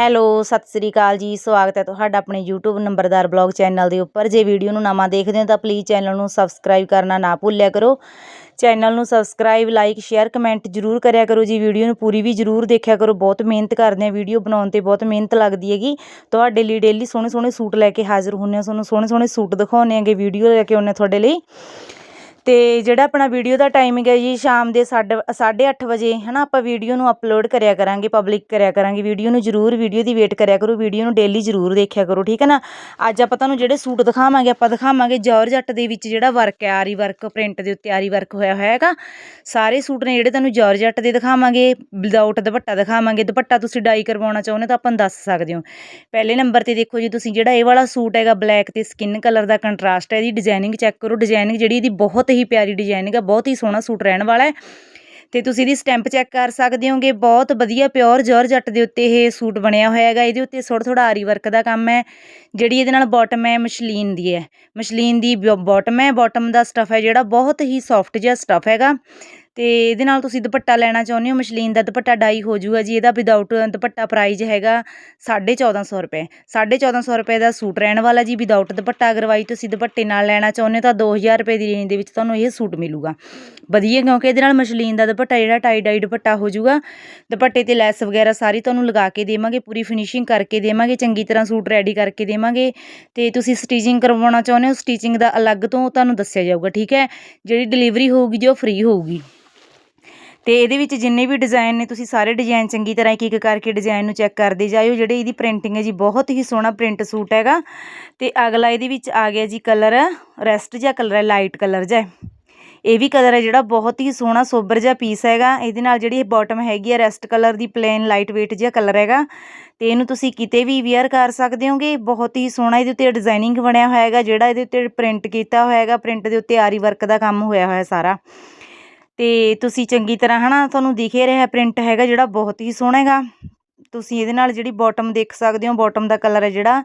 Hello, Sat Sri ਅਕਾਲ ਜੀ, ਸਵਾਗਤ ਹੈ ਤੁਹਾਡਾ ਆਪਣੇ YouTube ਨੰਬਰਦਾਰ ਬਲੌਗ ਚੈਨਲ ਦੇ ਉੱਪਰ। ਜੇ ਵੀਡੀਓ ਨੂੰ ਨਵਾਂ ਦੇਖਦੇ ਹੋ ਤਾਂ ਪਲੀਜ਼ ਚੈਨਲ ਨੂੰ ਸਬਸਕ੍ਰਾਈਬ ਕਰਨਾ ਨਾ ਭੁੱਲਿਆ ਕਰੋ। ਚੈਨਲ ਨੂੰ ਸਬਸਕ੍ਰਾਈਬ ਲਾਈਕ ਸ਼ੇਅਰ ਕਮੈਂਟ ਜਰੂਰ ਕਰਿਆ ਕਰੋ ਜੀ। ਵੀਡੀਓ ਨੂੰ ਪੂਰੀ ਵੀ ਜਰੂਰ ਦੇਖਿਆ ਕਰੋ। ਬਹੁਤ ਮਿਹਨਤ ਕਰਦੇ ਆ ਵੀਡੀਓ ਬਣਾਉਣ ਤੇ, ਬਹੁਤ ਮਿਹਨਤ ਲੱਗਦੀ ਹੈਗੀ। ਤੁਹਾਡੇ ਲਈ ਡੇਲੀ ਸੋਹਣੇ ਸੋਹਣੇ ਸੂਟ ਲੈ ਕੇ ਹਾਜ਼ਰ ਹੁੰਨੇ ਆ ਤੁਹਾਨੂੰ ਸੋਹਣੇ ਸੋਹਣੇ ਸੂਟ ਦਿਖਾਉਂਦੇ ਆਂਗੇ ਵੀਡੀਓ ਲੈ ਕੇ ਆਉਂਦੇ ਤੁਹਾਡੇ ਲਈ। ਅਤੇ ਜਿਹੜਾ ਆਪਣਾ ਵੀਡੀਓ ਦਾ ਟਾਈਮਿੰਗ ਹੈ ਜੀ, ਸ਼ਾਮ ਦੇ 8:30 ਵਜੇ ਹੈ ਨਾ ਆਪਾਂ ਵੀਡੀਓ ਨੂੰ ਅਪਲੋਡ ਕਰਿਆ ਕਰਾਂਗੇ ਪਬਲਿਕ ਕਰਿਆ ਕਰਾਂਗੇ ਵੀਡੀਓ ਨੂੰ ਜਰੂਰ ਵੀਡੀਓ ਦੀ ਵੇਟ ਕਰਿਆ ਕਰੋ ਵੀਡੀਓ ਨੂੰ ਡੇਲੀ ਜਰੂਰ ਦੇਖਿਆ ਕਰੋ, ਠੀਕ ਹੈ ਨਾ? ਅੱਜ ਆਪਾਂ ਤੁਹਾਨੂੰ ਜਿਹੜੇ ਸੂਟ ਦਿਖਾਵਾਂਗੇ, ਆਪਾਂ ਦਿਖਾਵਾਂਗੇ ਜਾਰਜੱਟ ਦੇ ਵਿੱਚ ਜਿਹੜਾ ਵਰਕ ਹੈ, ਆਰੀ ਵਰਕ ਪ੍ਰਿੰਟ ਦੇ ਉੱਤੇ ਆਰੀ ਵਰਕ ਹੋਇਆ ਹੋਇਆ ਹੈਗਾ। ਸਾਰੇ ਸੂਟ ਨੇ ਜਿਹੜੇ ਤੁਹਾਨੂੰ ਜਾਰਜੱਟ ਦੇ ਦਿਖਾਵਾਂਗੇ ਵਿਦਆਊਟ ਦੁਪੱਟਾ ਦਿਖਾਵਾਂਗੇ। ਦੁਪੱਟਾ ਤੁਸੀਂ ਡਾਈ ਕਰਵਾਉਣਾ ਚਾਹੁੰਦੇ ਤਾਂ ਆਪਾਂ ਨੂੰ ਦੱਸ ਸਕਦੇ ਹੋ। ਪਹਿਲੇ ਨੰਬਰ ਤੇ ਦੇਖੋ ਜੀ, ਤੁਸੀਂ ਜਿਹੜਾ ਇਹ ਵਾਲਾ ਸੂਟ ਹੈਗਾ ਬਲੈਕ ਤੇ ਸਕਿਨ ਕਲਰ ਦਾ ਕੰਟਰਾਸਟ ਹੈ ਇਹਦੀ ਡਿਜ਼ਾਈਨਿੰਗ ਚੈੱਕ ਕਰੋ ਡਿਜ਼ਾਈਨਿੰਗ ਜਿਹੜੀ ਇਹਦੀ ਬਹੁਤ ਬਹੁਤ ਹੀ ਪਿਆਰੀ ਡਿਜ਼ਾਈਨਿੰਗ ਹੈ ਬਹੁਤ ਹੀ ਸੋਹਣਾ ਸੂਟ ਰਹਿਣ ਵਾਲਾ ਹੈ। ਤੇ ਤੁਸੀਂ ਇਹਦੀ ਸਟੈਂਪ ਚੈੱਕ ਕਰ ਸਕਦੇ ਹੋਗੇ, ਬਹੁਤ ਵਧੀਆ ਪਿਓਰ ਜਾਰਜੱਟ ਦੇ ਉੱਤੇ ਇਹ ਸੂਟ ਬਣਿਆ ਹੋਇਆ ਹੈਗਾ, ਇਹਦੇ ਉੱਤੇ ਥੋੜਾ ਥੋੜਾ ਆਰੀ ਵਰਕ ਦਾ ਕੰਮ ਹੈ, ਜਿਹੜੀ ਇਹਦੇ ਨਾਲ ਬਾਟਮ ਹੈ, ਮਸ਼ਲੀਨ ਦੀ ਹੈ। ਮਸ਼ਲੀਨ ਦੀ ਬਾਟਮ ਹੈ ਬਾਟਮ ਦਾ ਸਟਫ ਹੈ ਜਿਹੜਾ ਬਹੁਤ ਹੀ ਸੌਫਟ ਜਿਹਾ ਸਟਫ ਹੈਗਾ। ਅਤੇ ਇਹਦੇ ਨਾਲ ਤੁਸੀਂ ਦੁਪੱਟਾ ਲੈਣਾ ਚਾਹੁੰਦੇ ਹੋ, ਮਸ਼ਲੀਨ ਦਾ ਦੁਪੱਟਾ ਡਾਈ ਹੋ ਜਾਊਗਾ ਜੀ, ਇਹਦਾ ਵਿਦਆਊਟ ਦੁਪੱਟਾ ਪ੍ਰਾਈਜ਼ ਹੈਗਾ 1450 ਰੁਪਏ। 1450 ਰੁਪਏ ਦਾ ਸੂਟ ਰਹਿਣ ਵਾਲਾ ਜੀ ਵਿਦਆਊਟ ਦੁਪੱਟਾ ਅਗਰਵਾਈ ਤੁਸੀਂ ਦੁਪੱਟੇ ਨਾਲ ਲੈਣਾ ਚਾਹੁੰਦੇ ਹੋ ਤਾਂ ਦੋ ਹਜ਼ਾਰ ਰੁਪਏ ਦੀ ਰੇਂਜ ਦੇ ਵਿੱਚ ਤੁਹਾਨੂੰ ਇਹ ਸੂਟ ਮਿਲੂਗਾ। ਵਧੀਆ, ਕਿਉਂਕਿ ਇਹਦੇ ਨਾਲ ਮਸ਼ਲੀਨ ਦਾ ਦੁਪੱਟਾ ਜਿਹੜਾ ਟਾਈ ਡਾਈ ਦੁਪੱਟਾ ਹੋ ਜੂਗਾ ਦੁਪੱਟੇ ਤੇ ਲੈਸ ਵਗੈਰਾ ਸਾਰੀ ਤੁਹਾਨੂੰ ਲਗਾ ਕੇ ਦੇਵਾਂਗੇ, ਪੂਰੀ ਫਿਨਿਸ਼ਿੰਗ ਕਰਕੇ ਦੇਵਾਂਗੇ, ਚੰਗੀ ਤਰ੍ਹਾਂ ਸੂਟ ਰੈਡੀ ਕਰਕੇ ਦੇਵਾਂਗੇ ਤੇ ਤੁਸੀਂ ਸਟਿਚਿੰਗ ਕਰਵਾਉਣਾ ਚਾਹੁੰਦੇ ਹੋ ਸਟਿਚਿੰਗ ਦਾ ਅਲੱਗ ਤੋਂ ਤੁਹਾਨੂੰ ਦੱਸਿਆ ਜਾਊਗਾ, ਠੀਕ ਹੈ? ਜਿਹੜੀ ਡਿਲੀਵਰੀ ਹੋਊਗੀ ਜੋ ਫ੍ਰੀ ਹੋਊਗੀ। ਤੇ ਇਹਦੇ ਵਿੱਚ ਜਿੰਨੇ ਵੀ ਡਿਜ਼ਾਈਨ ਨੇ, ਤੁਸੀਂ ਸਾਰੇ ਡਿਜ਼ਾਈਨ ਚੰਗੀ ਤਰ੍ਹਾਂ ਇੱਕ ਇੱਕ ਕਰਕੇ ਡਿਜ਼ਾਈਨ ਨੂੰ ਚੈੱਕ ਕਰਦੇ ਜਾਇਓ। ਜਿਹੜੇ ਇਹਦੀ ਪ੍ਰਿੰਟਿੰਗ ਹੈ ਜੀ, ਬਹੁਤ ਹੀ ਸੋਹਣਾ ਪ੍ਰਿੰਟ ਸੂਟ ਹੈਗਾ। ਤੇ ਅਗਲਾ ਇਹਦੇ ਵਿੱਚ ਆ ਗਿਆ ਜੀ ਕਲਰ ਰੈਸਟ ਜਿਹਾ ਕਲਰ ਹੈ ਲਾਈਟ ਕਲਰ ਜਿਹਾ। ਇਹ ਵੀ ਕਲਰ ਹੈ ਜਿਹੜਾ ਬਹੁਤ ਹੀ ਸੋਹਣਾ ਸੋਬਰ ਜਿਹਾ ਪੀਸ ਹੈਗਾ। ਇਹਦੇ ਨਾਲ ਜਿਹੜੀ ਇਹ ਬਾਟਮ ਹੈਗੀ ਹੈ ਰੈਸਟ ਕਲਰ ਦੀ ਪਲੇਨ ਲਾਈਟ weight ਜਿਹਾ ਕਲਰ ਹੈਗਾ। ਤੇ ਇਹਨੂੰ ਤੁਸੀਂ ਕਿਤੇ ਵੀ ਵੇਅਰ ਕਰ ਸਕਦੇ ਹੋਗੇ। ਬਹੁਤ ਹੀ ਸੋਹਣਾ ਇਹਦੇ ਉੱਤੇ ਡਿਜ਼ਾਈਨਿੰਗ ਬਣਿਆ ਹੋਇਆ ਹੈਗਾ, ਜਿਹੜਾ ਇਹਦੇ ਉੱਤੇ ਪ੍ਰਿੰਟ ਕੀਤਾ ਹੋਇਆ ਹੈਗਾ। ਪ੍ਰਿੰਟ ਦੇ ਉੱਤੇ ਆਰੀ ਵਰਕ ਦਾ ਕੰਮ ਹੋਇਆ ਹੋਇਆ ਸਾਰਾ। ਤੇ ਤੁਸੀਂ ਚੰਗੀ ਤਰ੍ਹਾਂ ਹਨਾ ਤੁਹਾਨੂੰ ਦਿਖੇ ਰਿਹਾ ਪ੍ਰਿੰਟ ਹੈਗਾ ਜਿਹੜਾ, ਬਹੁਤ ਹੀ ਸੋਹਣਾ ਹੈਗਾ। ਤੁਸੀਂ ਇਹਦੇ ਨਾਲ ਜਿਹੜੀ ਬਾਟਮ ਦੇਖ ਸਕਦੇ ਹੋ ਬਾਟਮ ਦਾ ਕਲਰ ਹੈ ਜਿਹੜਾ,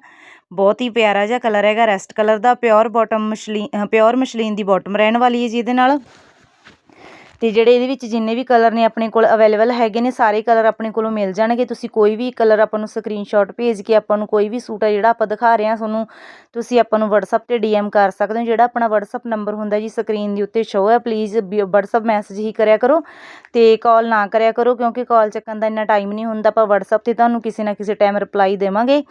ਬਹੁਤ ਹੀ ਪਿਆਰਾ ਜਿਹਾ ਕਲਰ ਹੈਗਾ। ਰੈਸਟ ਕਲਰ ਦਾ pure bottom muslin pure muslin ਦੀ ਬਾਟਮ ਰਹਿਣ ਵਾਲੀ ਹੈ ਜੀ ਇਹਦੇ ਨਾਲ। ਅਤੇ ਜਿਹੜੇ ਇਹਦੇ ਵਿੱਚ ਜਿੰਨੇ ਵੀ ਕਲਰ ਨੇ ਆਪਣੇ ਕੋਲ ਅਵੇਲੇਬਲ ਹੈਗੇ ਨੇ, ਸਾਰੇ ਕਲਰ ਆਪਣੇ ਕੋਲੋਂ ਮਿਲ ਜਾਣਗੇ। ਤੁਸੀਂ ਕੋਈ ਵੀ ਕਲਰ ਆਪਾਂ ਨੂੰ ਸਕਰੀਨਸ਼ਾਟ ਭੇਜ ਕੇ ਆਪਾਂ ਨੂੰ ਕੋਈ ਵੀ ਸੂਟ ਆ ਜਿਹੜਾ ਆਪਾਂ ਦਿਖਾ ਰਹੇ ਹਾਂ ਤੁਹਾਨੂੰ, ਤੁਸੀਂ ਆਪਾਂ ਨੂੰ WhatsApp ਤੇ DM ਕਰ ਸਕਦੇ ਹੋ। ਜਿਹੜਾ ਆਪਣਾ WhatsApp ਨੰਬਰ ਹੁੰਦਾ ਜੀ ਸਕਰੀਨ ਦੇ ਉੱਤੇ ਸ਼ੋ ਹੈ ਪਲੀਜ਼ WhatsApp ਮੈਸੇਜ ਹੀ ਕਰਿਆ ਕਰੋ ਤੇ ਕਾਲ ਨਾ ਕਰਿਆ ਕਰੋ ਕਿਉਂਕਿ ਕਾਲ ਚੱਕਣ ਦਾ ਇੰਨਾ ਟਾਈਮ ਨਹੀਂ ਹੁੰਦਾ। ਆਪਾਂ WhatsApp ਤੇ ਤੁਹਾਨੂੰ ਕਿਸੇ ਨਾ ਕਿਸੇ ਟਾਈਮ ਰਿਪਲਾਈ ਦੇਵਾਂਗੇ।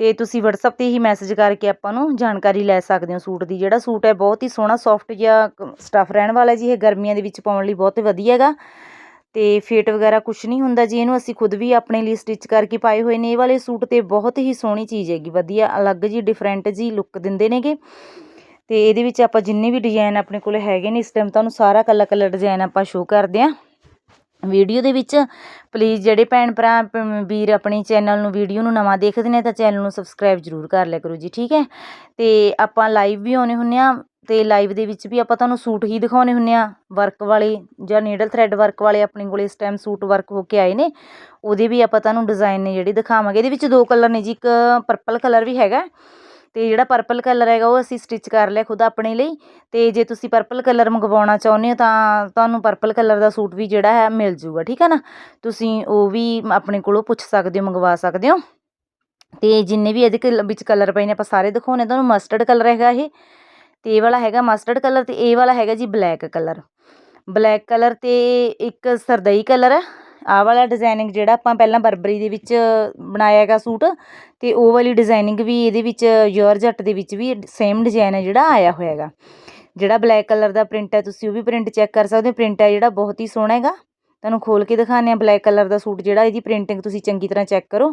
ਤੇ ਤੁਸੀਂ WhatsApp ਤੇ ਹੀ ਮੈਸੇਜ ਕਰਕੇ ਆਪਾਂ ਨੂੰ ਜਾਣਕਾਰੀ ਲੈ ਸਕਦੇ ਹੋ ਸੂਟ ਦੀ। ਜਿਹੜਾ ਸੂਟ ਹੈ ਬਹੁਤ ਹੀ ਸੋਹਣਾ ਸੌਫਟ ਜਿਹਾ ਸਟਫ ਰਹਿਣ ਵਾਲਾ ਜੀ। ਇਹ ਗਰਮੀਆਂ ਦੇ ਵਿੱਚ ਪਾਉਣ ਲਈ ਬਹੁਤ ਵਧੀਆ ਹੈਗਾ। ਤੇ ਫੇਟ ਵਗੈਰਾ ਕੁਝ ਨਹੀਂ ਹੁੰਦਾ ਜੀ। ਇਹਨੂੰ ਅਸੀਂ ਖੁਦ ਵੀ ਆਪਣੇ ਲਈ ਸਟਿਚ ਕਰਕੇ ਪਾਏ ਹੋਏ ਨੇ। ਇਹ ਵਾਲੇ ਸੂਟ ਤੇ ਬਹੁਤ ਹੀ ਸੋਹਣੀ ਚੀਜ਼ ਹੈਗੀ। ਵਧੀਆ, ਅਲੱਗ ਜੀ ਡਿਫਰੈਂਟ ਜੀ ਲੁੱਕ ਦਿੰਦੇ ਨੇਗੇ। ਤੇ ਇਹਦੇ ਵਿੱਚ ਆਪਾਂ ਜਿੰਨੇ ਵੀ ਡਿਜ਼ਾਈਨ ਆਪਣੇ ਕੋਲ ਹੈਗੇ ਨੇ, ਇਸ ਟਾਈਮ ਤੁਹਾਨੂੰ ਸਾਰਾ ਕੱਲਾ ਕੱਲਾ ਡਿਜ਼ਾਈਨ ਆਪਾਂ ਸ਼ੋਅ ਕਰਦੇ ਆਂ ਵੀਡੀਓ ਦੇ ਵਿੱਚ ਪਲੀਜ਼ ਜਿਹੜੇ ਭੈਣ ਭਰਾ ਵੀਰ ਆਪਣੀ ਚੈਨਲ ਨੂੰ ਵੀਡੀਓ ਨੂੰ ਨਵਾਂ ਦੇਖਦੇ ਨੇ ਤਾਂ ਚੈਨਲ ਨੂੰ ਸਬਸਕ੍ਰਾਈਬ ਜ਼ਰੂਰ ਕਰ ਲਿਆ ਕਰੋ ਜੀ, ਠੀਕ ਹੈ? ਅਤੇ ਆਪਾਂ ਲਾਈਵ ਵੀ ਆਉਨੇ ਹੁੰਦੇ ਆ ਅਤੇ ਲਾਈਵ ਦੇ ਵਿੱਚ ਵੀ ਆਪਾਂ ਤੁਹਾਨੂੰ ਸੂਟ ਹੀ ਦਿਖਾਉਨੇ ਹੁੰਦੇ ਆ ਵਰਕ ਵਾਲੇ ਜਾਂ ਨੀਡਲ ਥਰੈਡ ਵਰਕ ਵਾਲੇ ਆਪਣੇ ਕੋਲ ਇਸ ਟਾਈਮ ਸੂਟ ਵਰਕ ਹੋ ਕੇ ਆਏ ਨੇ, ਉਹਦੇ ਵੀ ਆਪਾਂ ਤੁਹਾਨੂੰ ਡਿਜ਼ਾਈਨ ਨੇ ਜਿਹੜੇ ਦਿਖਾਵਾਂਗੇ, ਇਹਦੇ ਵਿੱਚ ਦੋ ਕਲਰ ਨੇ ਜੀ, ਇੱਕ ਪਰਪਲ ਕਲਰ ਵੀ ਹੈਗਾ ਅਤੇ ਜਿਹੜਾ ਪਰਪਲ ਕਲਰ ਹੈਗਾ ਉਹ ਅਸੀਂ ਸਟਿਚ ਕਰ ਲਿਆ ਖੁਦ ਆਪਣੇ ਲਈ ਅਤੇ ਜੇ ਤੁਸੀਂ ਪਰਪਲ ਕਲਰ ਮੰਗਵਾਉਣਾ ਚਾਹੁੰਦੇ ਹੋ ਤਾਂ ਤੁਹਾਨੂੰ ਪਰਪਲ ਕਲਰ ਦਾ ਸੂਟ ਵੀ ਜਿਹੜਾ ਹੈ ਮਿਲ ਜੂਗਾ ਠੀਕ ਹੈ ਨਾ? ਤੁਸੀਂ ਉਹ ਵੀ ਆਪਣੇ ਕੋਲੋਂ ਪੁੱਛ ਸਕਦੇ ਹੋ, ਮੰਗਵਾ ਸਕਦੇ ਹੋ। ਅਤੇ ਜਿੰਨੇ ਵੀ ਇਹਦੇ ਵਿੱਚ ਕਲਰ ਪਏ ਨੇ ਆਪਾਂ ਸਾਰੇ ਦਿਖਾਉਣੇ, ਤੁਹਾਨੂੰ ਮਸਟਰਡ ਕਲਰ ਹੈਗਾ ਇਹ ਅਤੇ ਇਹ ਵਾਲਾ ਹੈਗਾ ਮਸਟਰਡ ਕਲਰ ਅਤੇ ਇਹ ਵਾਲਾ ਹੈਗਾ ਜੀ ਬਲੈਕ ਕਲਰ ਬਲੈਕ ਕਲਰ ਤੇ ਇੱਕ ਸਰਦਈ ਕਲਰ ਹੈ ਆਹ ਵਾਲਾ ਡਿਜ਼ਾਈਨਿੰਗ ਜਿਹੜਾ ਆਪਾਂ ਪਹਿਲਾਂ ਬਰਬਰੀ ਦੇ ਵਿੱਚ ਬਣਾਇਆ ਹੈਗਾ ਸੂਟ, ਤੇ ਉਹ ਵਾਲੀ ਡਿਜ਼ਾਈਨਿੰਗ ਵੀ ਇਹਦੇ ਵਿੱਚ ਜੋਰਜੱਟ ਦੇ ਵਿੱਚ ਵੀ ਸੇਮ ਡਿਜ਼ਾਈਨ ਹੈ ਜਿਹੜਾ ਆਇਆ ਹੋਇਆ ਹੈਗਾ। ਜਿਹੜਾ ਬਲੈਕ ਕਲਰ ਦਾ ਪ੍ਰਿੰਟ ਹੈ, ਤੁਸੀਂ ਉਹ ਵੀ ਪ੍ਰਿੰਟ ਚੈੱਕ ਕਰ ਸਕਦੇ ਹੋ ਪ੍ਰਿੰਟ ਹੈ ਜਿਹੜਾ ਬਹੁਤ ਹੀ ਸੋਹਣਾ ਹੈਗਾ। ਤੁਹਾਨੂੰ ਖੋਲ ਕੇ ਦਿਖਾਉਂਦੇ ਆ ਬਲੈਕ ਕਲਰ ਦਾ ਸੂਟ ਜਿਹੜਾ, ਇਹਦੀ ਪ੍ਰਿੰਟਿੰਗ ਤੁਸੀਂ ਚੰਗੀ ਤਰ੍ਹਾਂ ਚੈੱਕ ਕਰੋ।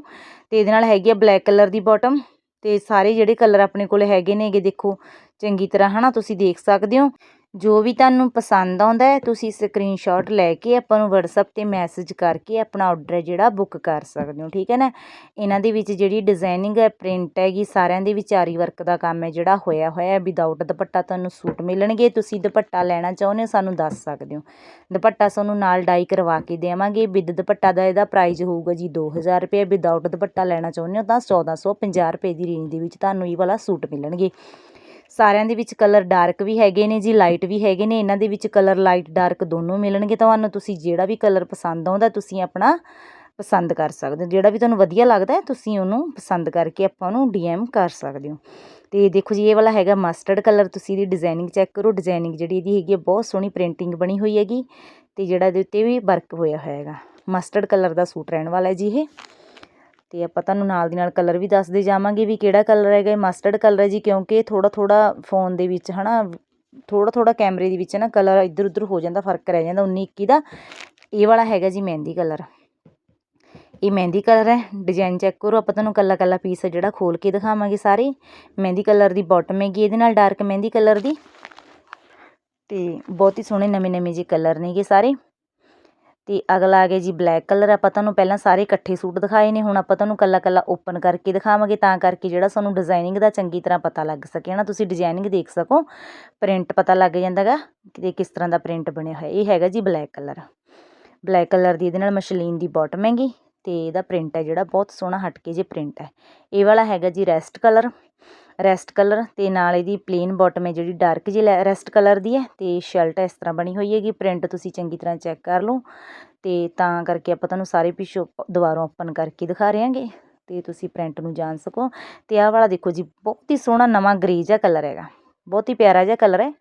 ਤੇ ਇਹਦੇ ਨਾਲ ਹੈਗੀ ਆ ਬਲੈਕ ਕਲਰ ਦੀ ਬਾਟਮ ਤੇ ਸਾਰੇ ਜਿਹੜੇ ਕਲਰ ਆਪਣੇ ਕੋਲ ਹੈਗੇ ਨੇਗੇ, ਦੇਖੋ, ਚੰਗੀ ਤਰ੍ਹਾਂ, ਹਨਾ, ਤੁਸੀਂ ਦੇਖ ਸਕਦੇ ਹੋ। ਜੋ ਵੀ ਤੁਹਾਨੂੰ ਪਸੰਦ ਆਉਂਦਾ ਹੈ, ਤੁਸੀਂ ਸਕਰੀਨਸ਼ਾਟ ਲੈ ਕੇ ਆਪਾਂ ਨੂੰ WhatsApp ਤੇ ਮੈਸੇਜ ਕਰਕੇ ਆਪਣਾ ਆਰਡਰ ਹੈ ਜਿਹੜਾ ਬੁੱਕ ਕਰ ਸਕਦੇ ਹੋ, ਠੀਕ ਹੈ ਨਾ? ਇਹਨਾਂ ਦੇ ਵਿੱਚ ਜਿਹੜੀ ਡਿਜ਼ਾਈਨਿੰਗ ਹੈ ਪ੍ਰਿੰਟ ਹੈਗੀ, ਸਾਰਿਆਂ ਦੇ ਵਿੱਚ ਆਰੀ ਵਰਕ ਦਾ ਕੰਮ ਹੈ ਜਿਹੜਾ ਹੋਇਆ ਹੋਇਆ ਵਿਦਆਊਟ ਦੁਪੱਟਾ ਤੁਹਾਨੂੰ ਸੂਟ ਮਿਲਣਗੇ, ਤੁਸੀਂ ਦੁਪੱਟਾ ਲੈਣਾ ਚਾਹੁੰਦੇ ਹੋ, ਸਾਨੂੰ ਦੱਸ ਸਕਦੇ ਹੋ। ਦੁਪੱਟਾ ਸਾਨੂੰ ਨਾਲ ਡਾਈ ਕਰਵਾ ਕੇ ਦੇਵਾਂਗੇ। ਵਿਦ ਦੁਪੱਟਾ ਦਾ ਇਹਦਾ ਪ੍ਰਾਈਸ ਹੋਊਗਾ ਜੀ 2000 ਰੁਪਏ। ਵਿਦਆਊਟ ਦੁਪੱਟਾ ਲੈਣਾ ਚਾਹੁੰਦੇ ਹੋ, ਤਾਂ 1450 ਰੁਪਏ ਦੀ ਰੇਂਜ ਦੇ ਵਿੱਚ ਤੁਹਾਨੂੰ ਇਹ ਵਾਲਾ ਸੂਟ ਮਿਲਣਗੇ। ਸਾਰਿਆਂ ਦੇ ਵਿੱਚ ਕਲਰ ਡਾਰਕ ਵੀ ਹੈਗੇ ਨੇ ਜੀ ਲਾਈਟ ਵੀ ਹੈਗੇ ਨੇ, ਇਹਨਾਂ ਦੇ ਵਿੱਚ ਕਲਰ ਲਾਈਟ ਡਾਰਕ ਦੋਨੋਂ ਮਿਲਣਗੇ, ਤੁਹਾਨੂੰ ਤੁਸੀਂ ਜਿਹੜਾ ਵੀ ਕਲਰ ਪਸੰਦ ਆਉਂਦਾ, ਤੁਸੀਂ ਆਪਣਾ ਪਸੰਦ ਕਰ ਸਕਦੇ ਹੋ, ਜਿਹੜਾ ਵੀ ਤੁਹਾਨੂੰ ਵਧੀਆ ਲੱਗਦਾ ਹੈ, ਤੁਸੀਂ ਉਹਨੂੰ ਪਸੰਦ ਕਰਕੇ ਆਪਾਂ ਉਹਨੂੰ ਡੀਐਮ ਕਰ ਸਕਦੇ ਹੋ। ਤੇ ਦੇਖੋ ਜੀ, ਇਹ ਵਾਲਾ ਹੈਗਾ ਮਸਟਰਡ ਕਲਰ ਤੁਸੀਂ ਇਹਦੀ ਡਿਜ਼ਾਈਨਿੰਗ ਚੈੱਕ ਕਰੋ ਡਿਜ਼ਾਈਨਿੰਗ ਜਿਹੜੀ ਇਹਦੀ ਹੈਗੀ ਹੈ, ਬਹੁਤ ਸੋਹਣੀ ਪ੍ਰਿੰਟਿੰਗ ਬਣੀ ਹੋਈ ਹੈਗੀ, ਤੇ ਜਿਹੜਾ ਇਹਦੇ ਉੱਤੇ ਵੀ ਵਰਕ ਹੋਇਆ ਹੋਇਆ ਹੈਗਾ। ਮਸਟਰਡ ਕਲਰ ਦਾ ਸੂਟ ਰਹਿਣ ਵਾਲਾ ਹੈ ਜੀ ਇਹ। ਅਤੇ ਆਪਾਂ ਤੁਹਾਨੂੰ ਨਾਲ ਦੀ ਨਾਲ ਕਲਰ ਵੀ ਦੱਸਦੇ ਜਾਵਾਂਗੇ ਵੀ ਕਿਹੜਾ ਕਲਰ ਹੈਗਾ ਮਸਟਰਡ ਕਲਰ ਹੈ ਜੀ, ਕਿਉਂਕਿ ਥੋੜ੍ਹਾ ਥੋੜ੍ਹਾ ਫੋਨ ਦੇ ਵਿੱਚ ਹੈ ਨਾ ਥੋੜ੍ਹਾ ਥੋੜ੍ਹਾ ਕੈਮਰੇ ਦੇ ਵਿੱਚ ਨਾ ਕਲਰ ਇੱਧਰ ਉੱਧਰ ਹੋ ਜਾਂਦਾ, ਫ਼ਰਕ ਰਹਿ ਜਾਂਦਾ 19 21 ਦਾ। ਇਹ ਵਾਲਾ ਹੈਗਾ ਜੀ ਮਹਿੰਦੀ ਕਲਰ ਇਹ ਮਹਿੰਦੀ ਕਲਰ ਹੈ ਡਿਜ਼ਾਈਨ ਚੈੱਕ ਕਰੋ, ਆਪਾਂ ਤੁਹਾਨੂੰ ਕੱਲਾ ਕੱਲਾ ਪੀਸ ਜਿਹੜਾ ਖੋਲ ਕੇ ਦਿਖਾਵਾਂਗੇ ਸਾਰੇ। ਮਹਿੰਦੀ ਕਲਰ ਦੀ ਬਾਟਮ ਹੈਗੀ, ਇਹਦੇ ਨਾਲ ਡਾਰਕ ਮਹਿੰਦੀ ਕਲਰ ਦੀ। ਤੇ ਬਹੁਤ ਹੀ ਸੋਹਣੇ ਨਵੇਂ ਨਵੇਂ ਜੀ ਕਲਰ ਨੇਗੇ ਸਾਰੇ। ਅਤੇ ਅਗਲਾ ਆ ਗਿਆ ਜੀ ਬਲੈਕ ਕਲਰ ਆਪਾਂ ਤੁਹਾਨੂੰ ਪਹਿਲਾਂ ਸਾਰੇ ਇਕੱਠੇ ਸੂਟ ਦਿਖਾਏ ਨੇ, ਹੁਣ ਆਪਾਂ ਤੁਹਾਨੂੰ ਇਕੱਲਾ ਇਕੱਲਾ ਓਪਨ ਕਰਕੇ ਦਿਖਾਵਾਂਗੇ, ਤਾਂ ਕਰਕੇ ਜਿਹੜਾ ਸਾਨੂੰ ਡਿਜ਼ਾਈਨਿੰਗ ਦਾ ਚੰਗੀ ਤਰ੍ਹਾਂ ਪਤਾ ਲੱਗ ਸਕੇ ਨਾ, ਤੁਸੀਂ ਡਿਜ਼ਾਈਨਿੰਗ ਦੇਖ ਸਕੋ ਪ੍ਰਿੰਟ ਪਤਾ ਲੱਗ ਜਾਂਦਾਗਾ ਕਿ ਕਿਸ ਤਰ੍ਹਾਂ ਦਾ ਪ੍ਰਿੰਟ ਬਣਿਆ ਹੋਇਆ, ਇਹ ਹੈਗਾ ਜੀ ਬਲੈਕ ਕਲਰ ਬਲੈਕ ਕਲਰ ਦੀ ਇਹਦੇ ਨਾਲ ਮਸ਼ਲੀਨ ਦੀ ਬਾਟਮ ਹੈਗੀ ਤੇ ਇਹਦਾ ਪ੍ਰਿੰਟ ਹੈ ਜਿਹੜਾ, ਬਹੁਤ ਸੋਹਣਾ ਹਟਕੇ ਜੇ ਪ੍ਰਿੰਟ ਹੈ। ਇਹ ਵਾਲਾ ਹੈਗਾ ਜੀ ਰੈਸਟ ਕਲਰ ਰੈਸਟ ਕਲਰ ਤੇ ਨਾਲ ਇਹਦੀ ਪਲੇਨ ਬਾਟਮ ਹੈ ਜਿਹੜੀ ਡਾਰਕ ਜੀ ਰੈਸਟ ਕਲਰ ਦੀ ਹੈ ਤੇ ਸ਼ਰਟ ਇਸ ਤਰ੍ਹਾਂ ਬਣੀ ਹੋਈ ਹੈਗੀ। ਪ੍ਰਿੰਟ ਤੁਸੀਂ ਚੰਗੀ ਤਰ੍ਹਾਂ ਚੈੱਕ ਕਰ ਲਓ ਤੇ ਤਾਂ ਕਰਕੇ ਆਪਾਂ ਤੁਹਾਨੂੰ ਸਾਰੇ ਪਿੱਛੋਂ ਦੁਬਾਰਾ ਓਪਨ ਕਰਕੇ ਦਿਖਾ ਰਹੇ ਹਾਂਗੇ ਤੇ ਤੁਸੀਂ ਪ੍ਰਿੰਟ ਨੂੰ ਜਾਣ ਸਕੋ। ਤੇ ਆਹ ਵਾਲਾ ਦੇਖੋ ਜੀ, ਬਹੁਤ ਹੀ ਸੋਹਣਾ ਨਵਾਂ ਗ੍ਰੇ ਜਿਹਾ ਕਲਰ ਹੈਗਾ। ਬਹੁਤ ਹੀ ਪਿਆਰਾ ਜਿਹਾ ਕਲਰ ਹੈ।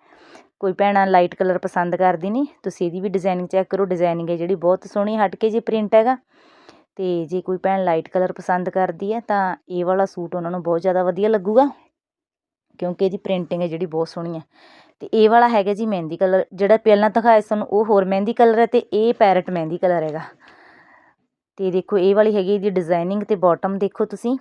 ਕੋਈ ਭੈਣਾਂ ਲਾਈਟ ਕਲਰ ਪਸੰਦ ਕਰਦੀ ਨਹੀਂ ਤੁਸੀਂ ਇਹਦੀ ਵੀ ਡਿਜ਼ਾਈਨਿੰਗ ਚੈੱਕ ਕਰੋ। ਡਿਜ਼ਾਈਨਿੰਗ ਹੈ ਜਿਹੜੀ ਬਹੁਤ ਸੋਹਣੀ ਹਟ ਕੇ ਜੀ ਪ੍ਰਿੰਟ ਹੈਗਾ। ਅਤੇ ਜੇ ਕੋਈ ਭੈਣ ਲਾਈਟ ਕਲਰ ਪਸੰਦ ਕਰਦੀ ਹੈ, ਤਾਂ ਇਹ ਵਾਲਾ ਸੂਟ ਉਹਨਾਂ ਨੂੰ ਬਹੁਤ ਜ਼ਿਆਦਾ ਵਧੀਆ ਲੱਗੂਗਾ, ਕਿਉਂਕਿ ਇਹਦੀ ਪ੍ਰਿੰਟਿੰਗ ਹੈ ਜਿਹੜੀ ਬਹੁਤ ਸੋਹਣੀ ਹੈ। ਅਤੇ ਇਹ ਵਾਲਾ ਹੈਗਾ ਜੀ ਮਹਿੰਦੀ ਕਲਰ ਜਿਹੜਾ ਪਹਿਲਾਂ ਦਿਖਾਇਆ ਸਾਨੂੰ, ਉਹ ਹੋਰ ਮਹਿੰਦੀ ਕਲਰ ਹੈ ਅਤੇ ਇਹ ਪੈਰਟ ਮਹਿੰਦੀ ਕਲਰ ਹੈਗਾ। ਅਤੇ ਦੇਖੋ, ਇਹ ਵਾਲੀ ਹੈਗੀ ਇਹਦੀ ਡਿਜ਼ਾਈਨਿੰਗ ਅਤੇ ਬਾਟਮ ਦੇਖੋ ਤੁਸੀਂ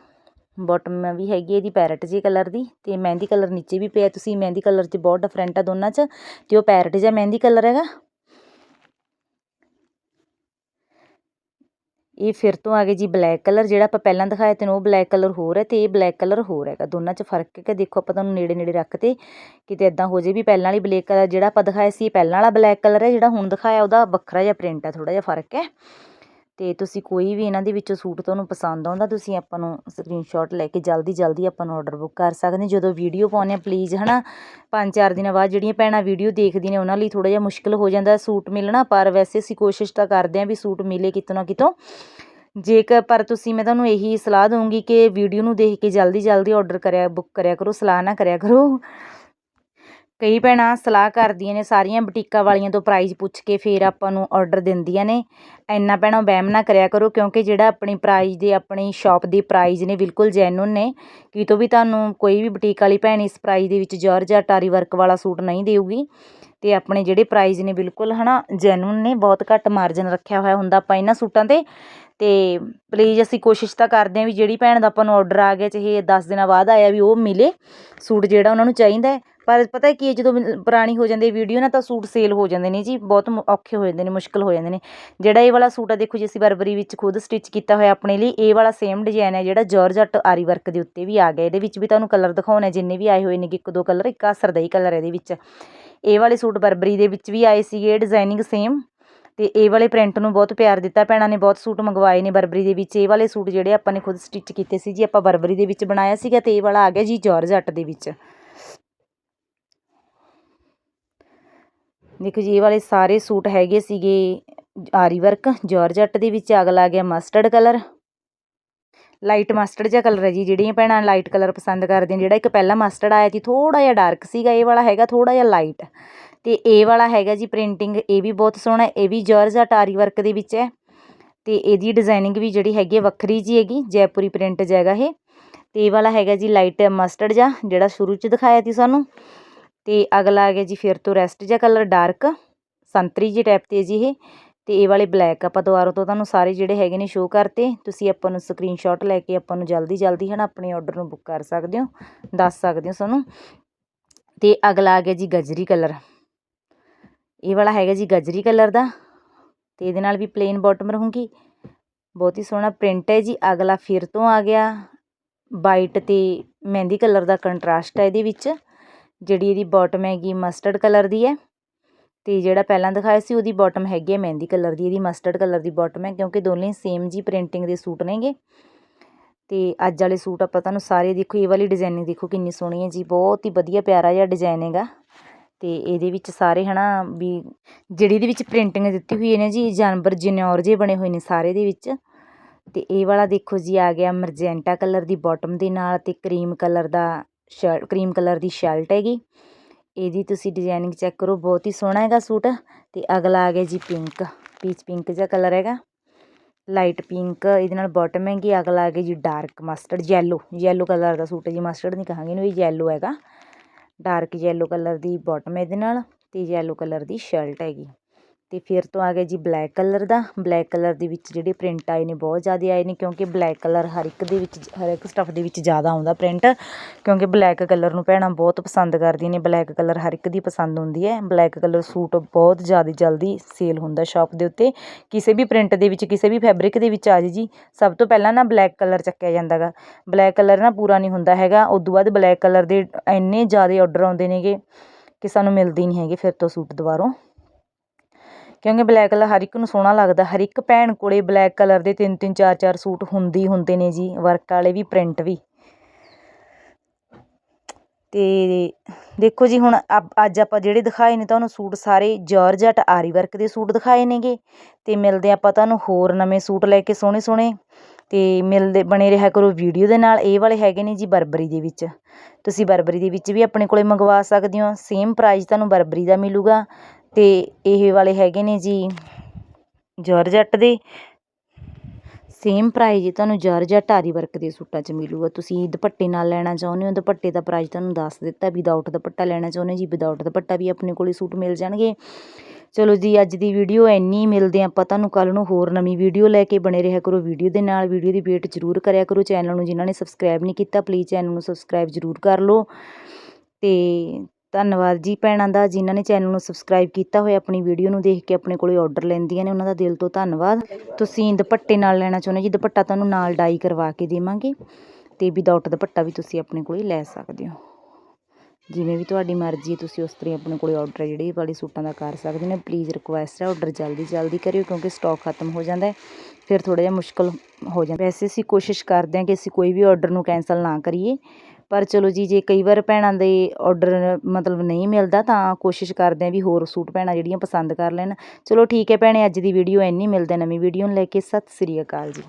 ਬਾਟਮ ਵੀ ਹੈਗੀ ਇਹਦੀ ਪੈਰਟ ਜੀ ਕਲਰ ਦੀ ਤੇ ਮਹਿੰਦੀ ਕਲਰ ਨੀਚੇ ਵੀ ਪਿਆ, ਤੁਸੀਂ ਮਹਿੰਦੀ ਕਲਰ 'ਚ ਬਹੁਤ ਡਿਫਰੈਂਟ ਆ ਦੋਨਾਂ 'ਚ, ਤੇ ਉਹ ਪੈਰਟ ਜਿਹਾ ਮਹਿੰਦੀ ਕਲਰ ਹੈਗਾ। ਇਹ ਫਿਰ ਤੋਂ ਆ ਗਏ ਜੀ ਬਲੈਕ ਕਲਰ ਜਿਹੜਾ ਆਪਾਂ ਪਹਿਲਾਂ ਦਿਖਾਇਆ ਤੈਨੂੰ, ਉਹ ਬਲੈਕ ਕਲਰ ਹੋਰ ਹੈ ਤੇ ਇਹ ਬਲੈਕ ਕਲਰ ਹੋਰ ਹੈਗਾ। ਦੋਨਾਂ 'ਚ ਫ਼ਰਕ ਹੈ ਕਿ ਦੇਖੋ ਆਪਾਂ ਤੁਹਾਨੂੰ ਨੇੜੇ ਨੇੜੇ ਰੱਖਤੇ ਕਿਤੇ ਇਦਾਂ ਹੋ ਜੇ ਵੀ ਪਹਿਲਾਂ ਵਾਲੀ ਬਲੈਕ ਕਲਰ ਜਿਹੜਾ ਆਪਾਂ ਦਿਖਾਇਆ ਸੀ ਪਹਿਲਾਂ ਵਾਲਾ ਬਲੈਕ ਕਲਰ ਹੈ, ਜਿਹੜਾ ਹੁਣ ਦਿਖਾਇਆ ਉਹਦਾ ਵੱਖਰਾ ਜਿਹਾ ਪ੍ਰਿੰਟ ਹੈ ਥੋੜਾ ਜਿਹਾ ਫ਼ਰਕ ਹੈ। ਅਤੇ ਤੁਸੀਂ ਕੋਈ ਵੀ ਇਹਨਾਂ ਦੇ ਵਿੱਚੋਂ ਸੂਟ ਤੁਹਾਨੂੰ ਪਸੰਦ ਆਉਂਦਾ, ਤੁਸੀਂ ਆਪਾਂ ਨੂੰ ਸਕਰੀਨਸ਼ਾਟ ਲੈ ਕੇ ਜਲਦੀ ਜਲਦੀ ਆਪਾਂ ਨੂੰ ਆਰਡਰ ਬੁੱਕ ਕਰ ਸਕਦੇ ਜਦੋਂ ਵੀਡੀਓ ਪਾਉਂਦੇ ਆ ਪਲੀਜ਼ ਹੈ ਨਾ ਪੰਜ ਚਾਰ ਦਿਨਾਂ ਬਾਅਦ ਜਿਹੜੀਆਂ ਭੈਣਾਂ ਵੀਡੀਓ ਦੇਖਦੀਆਂ ਨੇ, ਉਹਨਾਂ ਲਈ ਥੋੜ੍ਹਾ ਜਿਹਾ ਮੁਸ਼ਕਿਲ ਹੋ ਜਾਂਦਾ ਸੂਟ ਮਿਲਣਾ, ਪਰ ਵੈਸੇ ਅਸੀਂ ਕੋਸ਼ਿਸ਼ ਤਾਂ ਕਰਦੇ ਹਾਂ ਵੀ ਸੂਟ ਮਿਲੇ ਕਿਤੋਂ ਨਾ ਕਿਤੋਂ। ਜੇਕਰ, ਪਰ ਤੁਸੀਂ, ਮੈਂ ਤੁਹਾਨੂੰ ਇਹੀ ਸਲਾਹ ਦਊਂਗੀ ਕਿ ਵੀਡੀਓ ਨੂੰ ਦੇਖ ਕੇ ਜਲਦੀ ਜਲਦੀ ਆਰਡਰ ਕਰਿਆ ਬੁੱਕ ਕਰਿਆ ਕਰੋ, ਸਲਾਹ ਨਾ ਕਰਿਆ ਕਰੋ। ਕਈ ਭੈਣਾਂ ਸਲਾਹ ਕਰਦੀਆਂ ਨੇ ਸਾਰੀਆਂ ਬੁਟੀਕਾਂ ਵਾਲੀਆਂ ਤੋਂ ਪ੍ਰਾਈਜ਼ ਪੁੱਛ ਕੇ ਫਿਰ ਆਪਾਂ ਨੂੰ ਔਡਰ ਦਿੰਦੀਆਂ ਨੇ। ਇੰਨਾ ਭੈਣਾਂ ਵਹਿਮ ਨਾ ਕਰਿਆ ਕਰੋ ਕਿਉਂਕਿ ਜਿਹੜਾ ਆਪਣੀ ਪ੍ਰਾਈਜ਼ ਦੇ, ਆਪਣੀ ਸ਼ਾਪ ਦੇ ਪ੍ਰਾਈਜ਼ ਨੇ ਬਿਲਕੁਲ ਜੈਨੂਨ ਨੇ। ਕਿਤੋਂ ਵੀ ਤੁਹਾਨੂੰ ਕੋਈ ਵੀ ਬੁਟੀਕ ਵਾਲੀ ਭੈਣ ਇਸ ਪ੍ਰਾਈਜ਼ ਦੇ ਵਿੱਚ ਜ਼ੋਰ ਜਾਂ ਟਾਰੀ ਵਰਕ ਵਾਲਾ ਸੂਟ ਨਹੀਂ ਦੇਊਗੀ। ਅਤੇ ਆਪਣੇ ਜਿਹੜੇ ਪ੍ਰਾਈਜ਼ ਨੇ ਬਿਲਕੁਲ ਹੈ ਨਾ ਜੈਨੂਨ ਨੇ, ਬਹੁਤ ਘੱਟ ਮਾਰਜਨ ਰੱਖਿਆ ਹੋਇਆ ਹੁੰਦਾ ਆਪਾਂ ਇਹਨਾਂ ਸੂਟਾਂ ਤੇ। ਅਤੇ ਪਲੀਜ਼ ਅਸੀਂ ਕੋਸ਼ਿਸ਼ ਤਾਂ ਕਰਦੇ ਹਾਂ ਵੀ ਜਿਹੜੀ ਭੈਣ ਦਾ ਆਪਾਂ ਨੂੰ ਆਰਡਰ ਆ ਗਿਆ, ਚਾਹੇ 10 ਦਿਨਾਂ ਬਾਅਦ ਆਇਆ ਵੀ ਉਹ ਮਿਲੇ, ਸੂਟ ਜਿਹੜਾ ਉਹਨਾਂ ਨੂੰ ਚਾਹੀਦਾ ਪਰ ਪਤਾ ਕੀ ਹੈ, ਜਦੋਂ ਪੁਰਾਣੀ ਹੋ ਜਾਂਦੀ ਵੀਡੀਓ ਨਾ, ਤਾਂ ਸੂਟ ਸੇਲ ਹੋ ਜਾਂਦੇ ਨੇ ਜੀ, ਬਹੁਤ ਔਖੇ ਹੋ ਜਾਂਦੇ ਨੇ, ਮੁਸ਼ਕਲ ਹੋ ਜਾਂਦੇ ਨੇ। ਜਿਹੜਾ ਇਹ ਵਾਲਾ ਸੂਟ ਆ, ਦੇਖੋ ਜੀ, ਅਸੀਂ ਬਰਬਰੀ ਵਿੱਚ ਖੁਦ ਸਟਿਚ ਕੀਤਾ ਹੋਇਆ ਆਪਣੇ ਲਈ, ਇਹ ਵਾਲਾ ਸੇਮ ਡਿਜ਼ਾਈਨ ਹੈ ਜਿਹੜਾ ਜਾਰਜਟ ਆਰੀ ਵਰਕ ਦੇ ਉੱਤੇ ਵੀ ਆ ਗਿਆ। ਇਹਦੇ ਵਿੱਚ ਵੀ ਤੁਹਾਨੂੰ ਕਲਰ ਦਿਖਾਉਣਾ ਜਿੰਨੇ ਵੀ ਆਏ ਹੋਏ ਨੇ ਇੱਕ ਦੋ ਕਲਰ ਇੱਕ ਆ ਸਰਦਈ ਕਲਰ ਇਹਦੇ ਵਿੱਚ। ਇਹ ਵਾਲੇ ਸੂਟ ਬਰਬਰੀ ਦੇ ਵਿੱਚ ਵੀ ਆਏ ਸੀਗੇ ਡਿਜ਼ਾਈਨਿੰਗ ਸੇਮ ਤੇ ਇਹ ਵਾਲੇ ਪ੍ਰਿੰਟ ਨੂੰ ਬਹੁਤ ਪਿਆਰ ਦਿੱਤਾ, ਭੈਣਾਂ ਨੇ ਬਹੁਤ ਸੂਟ ਮੰਗਵਾਏ ਨੇ ਬਰਬਰੀ ਦੇ ਵਿੱਚ। ਇਹ ਵਾਲੇ ਸੂਟ ਜਿਹੜੇ ਆਪਾਂ ਨੇ ਖੁਦ ਸਟਿਚ ਕੀਤੇ ਸੀ ਜੀ, ਆਪਾਂ ਬਰਬਰੀ ਦੇ ਵਿੱਚ ਬਣਾਇਆ ਸੀਗਾ ਤੇ ਇਹ ਵਾਲਾ ਆ ਗਿਆ ਜੀ ਜਾਰਜਟ ਦੇ ਵਿੱਚ। ਦੇਖੋ ਜੀ, ਇਹ ਵਾਲੇ ਸਾਰੇ ਸੂਟ ਹੈਗੇ ਸੀਗੇ ਆਰੀ ਵਰਕ ਜਾਰਜਟ ਦੇ ਵਿੱਚ ਅਗਲਾ ਆ ਗਿਆ ਮਸਟਰਡ ਕਲਰ ਲਾਈਟ ਮਸਟਰਡ ਜਿਹਾ ਕਲਰ ਹੈ ਜੀ, ਜਿਹੜੀਆਂ ਭੈਣਾਂ ਲਾਈਟ ਕਲਰ ਪਸੰਦ ਕਰਦੀਆਂ ਜਿਹੜਾ ਇੱਕ ਪਹਿਲਾ ਮਸਟਰਡ ਆਇਆ ਸੀ ਥੋੜਾ ਜਿਹਾ ਡਾਰਕ ਸੀਗਾ, ਇਹ ਵਾਲਾ ਹੈਗਾ ਥੋੜਾ ਜਿਹਾ ਲਾਈਟ ਤੇ ਇਹ ਵਾਲਾ ਹੈਗਾ ਜੀ ਪ੍ਰਿੰਟਿੰਗ ਇਹ ਵੀ ਬਹੁਤ ਸੋਹਣਾ, ਇਹ ਵੀ ਜਾਰਜਟ ਆਰੀ ਵਰਕ ਦੇ ਵਿੱਚ ਹੈ। ਤੇ ਇਹਦੀ ਡਿਜ਼ਾਈਨਿੰਗ ਵੀ ਜਿਹੜੀ ਹੈਗੀ ਹੈ, ਵੱਖਰੀ ਜੀ ਹੈਗੀ, ਜੈਪੁਰੀ ਪ੍ਰਿੰਟ ਜੈਗਾ ਇਹ। ਤੇ ਇਹ ਵਾਲਾ ਹੈਗਾ ਜੀ ਲਾਈਟ ਮਸਟਰਡ ਜਿਹਾ, ਜਿਹੜਾ ਸ਼ੁਰੂ 'ਚ ਦਿਖਾਇਆ ਸੀ ਸਾਨੂੰ। ਅਤੇ ਅਗਲਾ ਆ ਗਿਆ ਜੀ ਫਿਰ ਤੋਂ ਰੈਸਟ ਜਿਹਾ ਕਲਰ ਡਾਰਕ ਸੰਤਰੀ ਜੀ ਟਾਈਪ ਤੇ ਜੀ ਇਹ ਅਤੇ ਇਹ ਵਾਲੇ ਬਲੈਕ ਆਪਾਂ ਦੁਬਾਰਾ ਤੋਂ ਤੁਹਾਨੂੰ ਸਾਰੇ ਜਿਹੜੇ ਹੈਗੇ ਨੇ ਸ਼ੋਅ ਕਰਤੇ, ਤੁਸੀਂ ਆਪਾਂ ਨੂੰ ਸਕਰੀਨਸ਼ਾਟ ਲੈ ਕੇ ਆਪਾਂ ਨੂੰ ਜਲਦੀ ਜਲਦੀ ਹਨਾ ਆਪਣੇ ਆਰਡਰ ਨੂੰ ਬੁੱਕ ਕਰ ਸਕਦੇ ਹੋ, ਦੱਸ ਸਕਦੇ ਹੋ ਸਾਨੂੰ। ਅਤੇ ਅਗਲਾ ਆ ਗਿਆ ਜੀ ਗਜਰੀ ਕਲਰ ਇਹ ਵਾਲਾ ਹੈਗਾ ਜੀ ਗਜਰੀ ਕਲਰ ਦਾ, ਤੇ ਇਹਦੇ ਨਾਲ ਵੀ ਪਲੇਨ ਬਾਟਮ ਰਹੂਗੀ। ਬਹੁਤ ਹੀ ਸੋਹਣਾ ਪ੍ਰਿੰਟ ਹੈ ਜੀ, ਅਗਲਾ ਫਿਰ ਤੋਂ ਆ ਗਿਆ ਵਾਈਟ ਤੇ ਮਹਿੰਦੀ ਕਲਰ ਦਾ ਕੰਟਰਾਸਟ ਹੈ ਇਹਦੇ ਵਿੱਚ। ਜਿਹੜੀ ਇਹਦੀ ਬੋਟਮ ਹੈਗੀ ਮਸਟਰਡ ਕਲਰ ਦੀ ਹੈ। ਅਤੇ ਜਿਹੜਾ ਪਹਿਲਾਂ ਦਿਖਾਇਆ ਸੀ ਉਹਦੀ ਬਾਟਮ ਹੈਗੀ ਹੈ ਮਹਿੰਦੀ ਕਲਰ ਦੀ, ਇਹਦੀ ਮਸਟਰਡ ਕਲਰ ਦੀ ਬਾਟਮ ਹੈ ਕਿਉਂਕਿ ਦੋਨੇ ਸੇਮ ਜੀ ਪ੍ਰਿੰਟਿੰਗ ਦੇ ਸੂਟ ਨੇਗੇ। ਤੇ ਅੱਜ ਵਾਲੇ ਸੂਟ ਆਪਾਂ ਤੁਹਾਨੂੰ ਸਾਰੇ ਦੇਖੋ, ਇਹ ਵਾਲੀ ਡਿਜ਼ਾਈਨਿੰਗ ਦੇਖੋ ਕਿੰਨੀ ਸੋਹਣੀ ਹੈ ਜੀ, ਬਹੁਤ ਹੀ ਵਧੀਆ ਪਿਆਰਾ ਜਿਹਾ ਡਿਜ਼ਾਈਨ ਹੈਗਾ। ਤੇ ਇਹਦੇ ਵਿੱਚ ਸਾਰੇ ਹਨਾ ਵੀ ਜਿਹੜੀ ਇਹਦੇ ਵਿੱਚ ਪ੍ਰਿੰਟਿੰਗ ਦਿੱਤੀ ਹੋਈ ਹੈ ਨੇ ਜੀ, ਜਾਨਵਰ ਜਨੌਰ ਜੇ ਬਣੇ ਹੋਏ ਨੇ ਸਾਰੇ ਦੇ ਵਿੱਚ। ਤੇ ਇਹ ਵਾਲਾ ਦੇਖੋ ਜੀ ਆ ਗਿਆ ਮਰਜੈਂਟਾ ਕਲਰ ਦੀ ਬਾਟਮ ਦੇ ਨਾਲ ਤੇ ਕਰੀਮ ਕਲਰ ਦਾ ਸ਼ਰ ਕਰੀਮ ਕਲਰ ਦੀ ਸ਼ਰਟ ਹੈਗੀ। ਇਹਦੀ ਤੁਸੀਂ ਡਿਜ਼ਾਈਨਿੰਗ ਚੈੱਕ ਕਰੋ, ਬਹੁਤ ਹੀ ਸੋਹਣਾ ਹੈਗਾ ਸੂਟ। ਤੇ ਅਗਲਾ ਆ ਗਿਆ ਜੀ ਪਿੰਕ, ਪੀਚ ਪਿੰਕ ਜਿਹਾ ਕਲਰ ਹੈਗਾ। ਲਾਈਟ ਪਿੰਕ, ਇਹਦੇ ਨਾਲ ਬਾਟਮ ਹੈਗੀ। ਅਗਲਾ ਆ ਗਿਆ ਜੀ dark mustard yellow yellow colour ਦਾ ਸੂਟ ਹੈ ਜੀ। ਮਸਟਰਡ ਨਹੀਂ ਕਹਾਂਗੇ ਇਹਨੂੰ ਵੀ ਯੈਲੋ ਹੈਗਾ। ਡਾਰਕ ਯੈਲੋ ਕਲਰ ਦੀ ਬਾਟਮ ਇਹਦੇ ਨਾਲ ਤੇ ਯੈਲੋ ਕਲਰ ਦੀ ਸ਼ਰਟ ਹੈਗੀ। ਅਤੇ ਫਿਰ ਤੋਂ ਆ ਗਿਆ ਜੀ ਬਲੈਕ ਕਲਰ ਦਾ। ਬਲੈਕ ਕਲਰ ਦੇ ਵਿੱਚ ਜਿਹੜੇ ਪ੍ਰਿੰਟ ਆਏ ਨੇ ਬਹੁਤ ਜ਼ਿਆਦਾ ਆਏ ਨੇ ਕਿਉਂਕਿ ਬਲੈਕ ਕਲਰ ਹਰ ਇੱਕ ਦੇ ਵਿੱਚ, ਹਰ ਇੱਕ ਸਟੱਫ ਦੇ ਵਿੱਚ ਜ਼ਿਆਦਾ ਆਉਂਦਾ ਪ੍ਰਿੰਟ ਕਿਉਂਕਿ ਬਲੈਕ ਕਲਰ ਨੂੰ ਭੈਣਾਂ ਬਹੁਤ ਪਸੰਦ ਕਰਦੀਆਂ ਨੇ। ਬਲੈਕ ਕਲਰ ਹਰ ਇੱਕ ਦੀ ਪਸੰਦ ਹੁੰਦੀ ਹੈ। ਬਲੈਕ ਕਲਰ ਸੂਟ ਬਹੁਤ ਜ਼ਿਆਦਾ ਜਲਦੀ ਸੇਲ ਹੁੰਦਾ ਸ਼ਾਪ ਦੇ ਉੱਤੇ। ਕਿਸੇ ਵੀ ਪ੍ਰਿੰਟ ਦੇ ਵਿੱਚ, ਕਿਸੇ ਵੀ ਫੈਬਰਿਕ ਦੇ ਵਿੱਚ ਆ ਜੀ ਜੀ। ਸਭ ਤੋਂ ਪਹਿਲਾਂ ਨਾ ਬਲੈਕ ਕਲਰ ਚੱਕਿਆ ਜਾਂਦਾ ਗਾ ਬਲੈਕ ਕਲਰ ਨਾ ਪੂਰਾ ਨਹੀਂ ਹੁੰਦਾ ਹੈਗਾ। ਉਦੋਂ ਬਾਅਦ ਬਲੈਕ ਕਲਰ ਦੇ ਇੰਨੇ ਜ਼ਿਆਦਾ ਆਰਡਰ ਆਉਂਦੇ ਨੇਗੇ ਕਿ ਸਾਨੂੰ ਮਿਲਦੇ ਨਹੀਂ ਹੈਗੇ ਫਿਰ ਤੋਂ ਸੂਟ ਦੁਬਾਰੋਂ। ਕਿਉਂਕਿ ਬਲੈਕ ਕਲਰ ਹਰ ਇੱਕ ਨੂੰ ਸੋਹਣਾ ਲੱਗਦਾ, ਹਰ ਇੱਕ ਭੈਣ ਕੋਲੇ ਬਲੈਕ ਕਲਰ ਦੇ ਤਿੰਨ ਤਿੰਨ, ਚਾਰ ਚਾਰ ਸੂਟ ਹੁੰਦੇ ਹੀ ਹੁੰਦੇ ਨੇ ਜੀ ਵਰਕ ਵਾਲੇ ਵੀ ਪ੍ਰਿੰਟ ਵੀ। ਤੇ ਦੇਖੋ ਜੀ, ਹੁਣ ਅੱਜ ਆਪਾਂ ਜਿਹੜੇ ਦਿਖਾਏ ਨੇ ਤੁਹਾਨੂੰ ਸੂਟ ਸਾਰੇ ਜਾਰਜਟ ਆਰੀ ਵਰਕ ਦੇ ਸੂਟ ਦਿਖਾਏ ਨੇਗੇ। ਤੇ ਮਿਲਦੇ ਆਪਾਂ ਤੁਹਾਨੂੰ ਹੋਰ ਨਵੇਂ ਸੂਟ ਲੈ ਕੇ ਸੋਹਣੇ ਸੋਹਣੇ। ਤੇ ਮਿਲਦੇ, ਬਣੇ ਰਿਹਾ ਕਰੋ ਵੀਡੀਓ ਦੇ ਨਾਲ। ਇਹ ਵਾਲੇ ਹੈਗੇ ਨੇ ਜੀ ਬਰਬਰੀ ਦੇ ਵਿੱਚ। ਤੁਸੀਂ ਬਰਬਰੀ ਦੇ ਵਿੱਚ ਵੀ ਆਪਣੇ ਕੋਲੇ ਮੰਗਵਾ ਸਕਦੇ ਹੋ। ਸੇਮ ਪ੍ਰਾਈਸ ਤੁਹਾਨੂੰ ਬਰਬਰੀ ਦਾ ਮਿਲੂਗਾ। ਅਤੇ ਇਹ ਵਾਲੇ ਹੈਗੇ ਨੇ ਜੀ ਜਾਰਜਟ ਦੇ। ਸੇਮ ਪ੍ਰਾਈਜ਼ ਜੀ ਤੁਹਾਨੂੰ ਜਾਰਜਟ ਆਰੀ ਵਰਕ ਦੇ ਸੂਟਾਂ 'ਚ ਮਿਲੂਗਾ। ਤੁਸੀਂ ਦੁਪੱਟੇ ਨਾਲ ਲੈਣਾ ਚਾਹੁੰਦੇ ਹੋ, ਦੁਪੱਟੇ ਦਾ ਪ੍ਰਾਈਜ਼ ਤੁਹਾਨੂੰ ਦੱਸ ਦਿੱਤਾ ਵਿਦਆਊਟ ਦੁਪੱਟਾ ਲੈਣਾ ਚਾਹੁੰਦੇ ਜੀ ਵਿਦਾਊਟ ਦੁਪੱਟਾ ਵੀ ਆਪਣੇ ਕੋਲੇ ਸੂਟ ਮਿਲ ਜਾਣਗੇ। ਚਲੋ ਜੀ, ਅੱਜ ਦੀ ਵੀਡੀਓ ਇੰਨੀ, ਮਿਲਦੇ ਆਪਾਂ ਤੁਹਾਨੂੰ ਕੱਲ ਨੂੰ ਹੋਰ ਨਵੀਂ ਵੀਡੀਓ ਲੈ ਕੇ। ਬਣੇ ਰਿਹਾ ਕਰੋ ਵੀਡੀਓ ਦੇ ਨਾਲ ਵੀਡੀਓ ਦੀ ਵੇਟ ਜ਼ਰੂਰ ਕਰਿਆ ਕਰੋ। ਚੈਨਲ ਨੂੰ ਜਿਨ੍ਹਾਂ ਨੇ ਸਬਸਕ੍ਰਾਈਬ ਨਹੀਂ ਕੀਤਾ ਪਲੀਜ਼ ਚੈਨਲ ਨੂੰ ਸਬਸਕ੍ਰਾਈਬ ਜ਼ਰੂਰ ਕਰ ਲਓ। ਤੇ ਧੰਨਵਾਦ ਜੀ ਭੈਣਾਂ ਦਾ, ਜਿਨ੍ਹਾਂ ਨੇ ਚੈਨਲ ਨੂੰ ਸਬਸਕ੍ਰਾਈਬ ਕੀਤਾ ਹੋਇਆ ਆਪਣੀ ਵੀਡੀਓ ਨੂੰ ਦੇਖ ਕੇ ਆਪਣੇ ਕੋਲੇ ਆਰਡਰ ਲੈਂਦੀਆਂ ਨੇ, ਉਹਨਾਂ ਦਾ ਦਿਲ ਤੋਂ ਧੰਨਵਾਦ। ਤੁਸੀਂ ਦੁਪੱਟੇ ਨਾਲ ਲੈਣਾ ਚਾਹੁੰਦੇ ਜੀ, ਦੁਪੱਟਾ ਤੁਹਾਨੂੰ ਨਾਲ ਡਾਈ ਕਰਵਾ ਕੇ ਦੇਵਾਂਗੇ ਤੇ ਵਿਦਆਊਟ ਦੁਪੱਟਾ ਵੀ ਤੁਸੀਂ ਆਪਣੇ ਕੋਲੇ ਲੈ ਸਕਦੇ ਹੋ। ਜਿਵੇਂ ਵੀ ਤੁਹਾਡੀ ਮਰਜ਼ੀ ਹੈ, ਤੁਸੀਂ ਉਸ ਤਰ੍ਹਾਂ ਆਪਣੇ ਕੋਲੇ ਆਰਡਰ ਜਿਹੜੇ ਵਾਲੇ ਸੂਟਾਂ ਦਾ ਕਰ ਸਕਦੇ ਨੇ ਪਲੀਜ਼ ਰਿਕੁਐਸਟ ਹੈ ਆਰਡਰ ਜਲਦੀ ਜਲਦੀ ਕਰਿਓ, ਕਿਉਂਕਿ ਸਟਾਕ ਖਤਮ ਹੋ ਜਾਂਦਾ ਫਿਰ ਥੋੜਾ ਜਿਹਾ ਮੁਸ਼ਕਲ ਹੋ ਜਾਂਦਾ ਵੈਸੇ ਅਸੀਂ ਕੋਸ਼ਿਸ਼ ਕਰਦੇ ਹਾਂ ਕਿ ਅਸੀਂ ਕੋਈ ਵੀ ਆਰਡਰ ਨੂੰ ਕੈਨਸਲ ਨਾ ਕਰੀਏ ਪਰ ਚਲੋ ਜੀ, ਜੇ ਕਈ ਵਾਰ ਭੈਣਾਂ ਦੇ ਔਡਰ ਮਤਲਬ ਨਹੀਂ ਮਿਲਦਾ ਤਾਂ ਕੋਸ਼ਿਸ਼ ਕਰਦੇ ਹਾਂ ਵੀ ਹੋਰ ਸੂਟ ਭੈਣਾਂ ਜਿਹੜੀਆਂ ਪਸੰਦ ਕਰ ਲੈਣ। ਚਲੋ ਠੀਕ ਹੈ ਭੈਣੇ, ਅੱਜ ਦੀ ਵੀਡੀਓ ਇੰਨੀ, ਮਿਲਦੇ ਨਵੀਂ ਵੀਡੀਓ ਨੂੰ ਲੈ ਕੇ। ਸਤਿ ਸ੍ਰੀ ਅਕਾਲ ਜੀ।